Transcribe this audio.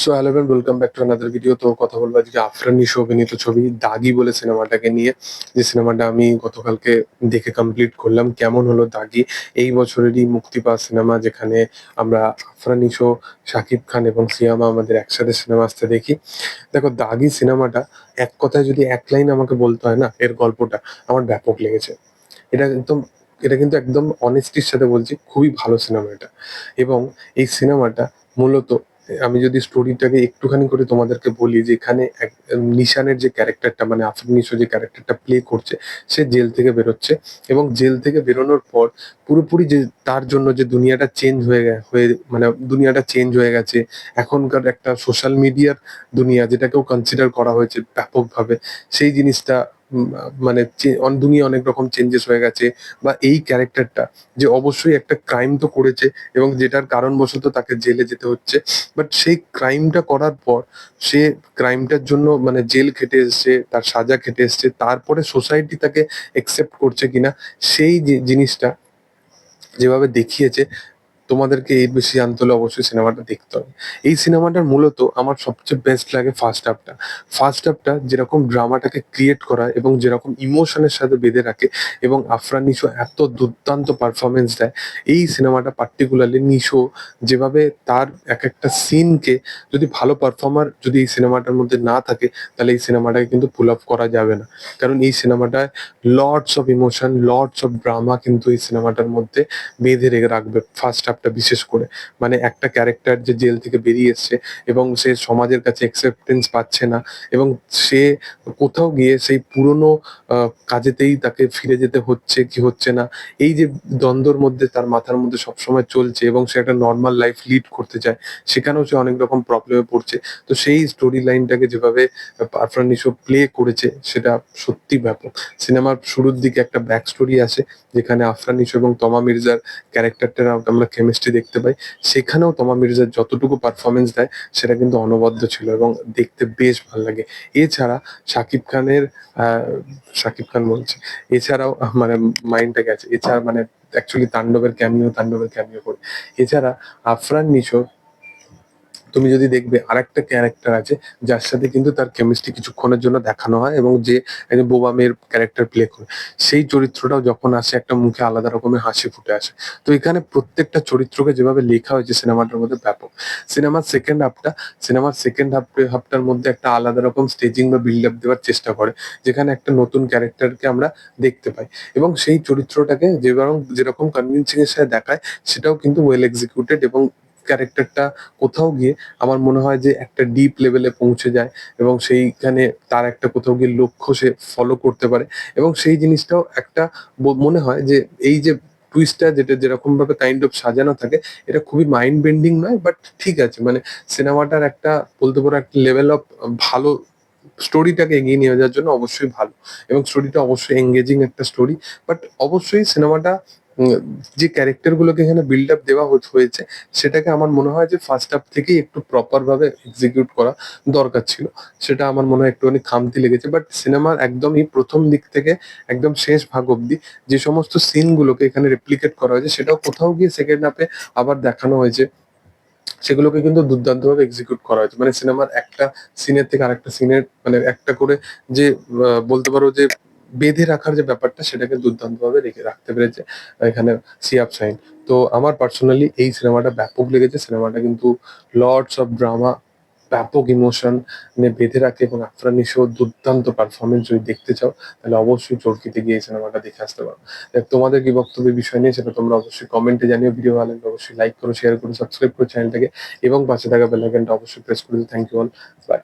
So hello and welcome back to another video তো কথা বলব আজকে আফরান নিশো অভিনীত ছবি দাগি বলে সিনেমাটাকে নিয়ে। যে সিনেমাটা আমি গতকালকে দেখে কমপ্লিট করলাম, কেমন হলো দাগি? এই বছরেরই মুক্তি পাওয়া সিনেমা যেখানে আমরা আফরান নিশো শাকিব খান এবং সিয়ামা আমাদের একসাথে সিনেমা আসতে দেখি। দেখো, দাগি সিনেমাটা এক কথায় যদি এক লাইন আমাকে বলতে হয় না, এর গল্পটা আমার ব্যাপক লেগেছে। এটা একদম, এটা কিন্তু একদম অনেস্টির সাথে বলছি, খুবই ভালো সিনেমা এটা। এবং এই সিনেমাটা মূলত আমি যদি স্টোরিটাকে একটুখানি করে তোমাদেরকে বলি যে এখানে নিশানের যে ক্যারেক্টারটা মানে আফরিন নিশো যে ক্যারেক্টারটা প্লে করছে, সে জেল থেকে বেরোচ্ছে এবং জেল থেকে বেরোনোর পর পুরোপুরি যে তার জন্য যে দুনিয়াটা চেঞ্জ হয়ে হয়ে মানে দুনিয়াটা চেঞ্জ হয়ে গেছে। এখনকার একটা সোশ্যাল মিডিয়ার দুনিয়া যেটাকেও কনসিডার করা হয়েছে ব্যাপকভাবে, সেই জিনিসটা মানে দুনিয়া অনেক রকম চেঞ্জেস হয়ে গেছে বা এই ক্যারেক্টারটা যে অবশ্যই একটা ক্রাইম তো করেছে এবং যেটার কারণবশত তাকে জেলে যেতে হচ্ছে। বাট সেই ক্রাইমটা করার পর সে ক্রাইমটার জন্য মানে জেল খেটে এসছে, তার সাজা খেটে এসছে, তারপরে সোসাইটি তাকে একসেপ্ট করছে কিনা, সেই জিনিসটা যেভাবে দেখিয়েছে তোমাদেরকে এর বেশি জানতে হলে অবশ্যই সিনেমাটা দেখতে হবে। এই সিনেমাটার মূলত আমার সবচেয়ে বেস্ট লাগে ফার্স্ট হাফটা ফার্স্ট হাফটা যেরকম ড্রামাটাকে ক্রিয়েট করা এবং যেরকম ইমোশনের সাথে বেঁধে রাখে এবং আফরান নিশো এত দুর্দান্ত পারফরমেন্স দেয়, এই সিনেমাটা পার্টিকুলারলি নিশো যেভাবে তার এক একটা সিনকে যদি ভালো পারফর্মার যদি এই সিনেমাটার মধ্যে না থাকে, তাহলে এই সিনেমাটাকে কিন্তু ফুল আপ করা যাবে না। কারণ এই সিনেমাটায় lords of emotion lords of drama কিন্তু এই সিনেমাটার মধ্যে বেঁধে রেখে রাখবে ফার্স্ট হাফটা বিশেষ করে। মানে একটা ক্যারেক্টার যে জেল থেকে বেরিয়ে এসছে এবং সে সমাজের কাছে অ্যাকসেপ্টেন্স পাচ্ছে না এবং সে কোথাও গিয়ে সেই পুরনো কাজেতেই তাকে ফিরে যেতে হচ্ছে কি হচ্ছে না। এই যে দ্বন্দ্বর মধ্যে তার মাথার মধ্যে সবসময় চলছে এবং সে একটা নর্মাল লাইফ লিড করতে চায়, সেখানেও সে অনেক রকম প্রবলেমে পড়ছে। তো সেই স্টোরি লাইনটাকে যেভাবে আরফান নিশো প্লে করেছে, সেটা সত্যি ব্যাপক। সিনেমার শুরুর দিকে একটা ব্যাক স্টোরি আছে যেখানে আফরান নিশো এবং তমা মির্জার ক্যারেক্টারটা আমরা কেমিস্ট্রি দেখতে পাই, সেখানেও তমা মির্জার যতটুকু পারফরমেন্স দেয়, সেটা কিন্তু অনবদ্য ছিল এবং দেখতে বেশ ভালো লাগে। এছাড়া শাকিব খানের শাকিব খান বলছে, এছাড়াও মানে মাইন্ডটা গেছে। এছাড়া মানে অ্যাকচুয়ালি তাণ্ডবের ক্যামিও তাণ্ডবের ক্যামিও করে। এছাড়া আফরান নিশো তুমি যদি দেখবে আরেকটা ক্যারেক্টার আছে, যার সাথে কিন্তু তার কেমিস্ট্রি কিছুক্ষণের জন্য দেখানো হয় এবং যে বোবা মেয়ের ক্যারেক্টার প্লে করে। সেই চরিত্রটাও যখন আসে, একটা মুখে আলাদা রকমের হাসি ফুটে আসে। তো এখানে প্রত্যেকটা চরিত্রকে যেভাবে লেখা হয়েছে সিনেমাটার মধ্যে ব্যাপক। সিনেমার সেকেন্ড হাফটা সিনেমার সেকেন্ড হাফ হাফটার মধ্যে একটা আলাদা রকম স্টেজিং বা বিল্ড আপ দেওয়ার চেষ্টা করে, যেখানে একটা নতুন ক্যারেক্টারকে আমরা দেখতে পাই। এবং সেই চরিত্রটাকে যেরকম যেরকম কনভিন্সিং এর সাথে দেখায়, সেটাও কিন্তু ওয়েল এক্সিকিউটেড এবং ক্যারেক্টারটা কোথাও গিয়ে আমার মনে হয় যে একটা ডিপ লেভেলে পৌঁছে যায় এবং সেইখানে তার একটা কোথাও গিয়ে লক্ষ্য সে ফলো করতে পারে এবং সেই জিনিসটাও একটা মনে হয় যে এই যে টুইস্টটা যেটা যেরকম ভাবে কাইন্ড অফ সাজানো থাকে, এটা খুবই মাইন্ড বেন্ডিং নয় বাট ঠিক আছে। মানে সিনেমাটার একটা বলতে পারো একটা লেভেল অফ ভালো স্টোরিটাকে এগিয়ে নিয়ে যাওয়ার জন্য অবশ্যই ভালো এবং স্টোরিটা অবশ্যই এঙ্গেজিং একটা স্টোরি বাট অবশ্যই সিনেমাটা যে ক্যারেক্টার গুলোকে এখানে বিল্ড আপ দেওয়া হয়েছে, সেটাকে আমার মনে হয় যে ফার্স্ট হাফ থেকেই একটু প্রপার ভাবে এক্সিকিউট করা দরকার ছিল। সেটা আমার মনে হয় একটুখানি খামতি লেগেছে বাট সিনেমার একদমই প্রথম দিক থেকে একদম শেষ ভাগ অব্দি যে সমস্ত সিন গুলোকে এখানে রেপ্লিকেট করা হয়েছে, সেটাও কোথাও গিয়ে সেকেন্ড হাফে আবার দেখানো হয়েছে। সেগুলোকে কিন্তু দুর্দান্তভাবে এক্সিকিউট করা হয়েছে। মানে সিনেমার একটা সিনের থেকে আরেকটা সিনের মানে একটা করে যে বলতে পারো যে বেঁধে রাখার যে ব্যাপারটা, সেটাকে দুর্দান্তভাবে রেখে রাখতে পেরেছে এখানে সিয়াব সাইন। তো আমার পার্সোনালি এই সিনেমাটা ব্যাপক লেগেছে। সিনেমাটা কিন্তু লর্ডস অফ ড্রামা ব্যাপক ইমোশন নিয়ে বেঁধে রাখে এবং আফরান দুর্দান্ত পারফরমেন্স যদি দেখতে চাও, তাহলে অবশ্যই চরকিতে গিয়ে এই সিনেমাটা দেখে আসতে পারো। তোমাদের কি বক্তব্য বিষয় নিয়ে, সেটা তোমরা অবশ্যই কমেন্টে জানিও ভিডিও ভালো লাগলে অবশ্যই লাইক করো শেয়ার করো সাবস্ক্রাইব করো চ্যানেলটাকে এবং পাশে থাকা বেল আইকনটা অবশ্যই প্রেস করে দিও। Thank you all by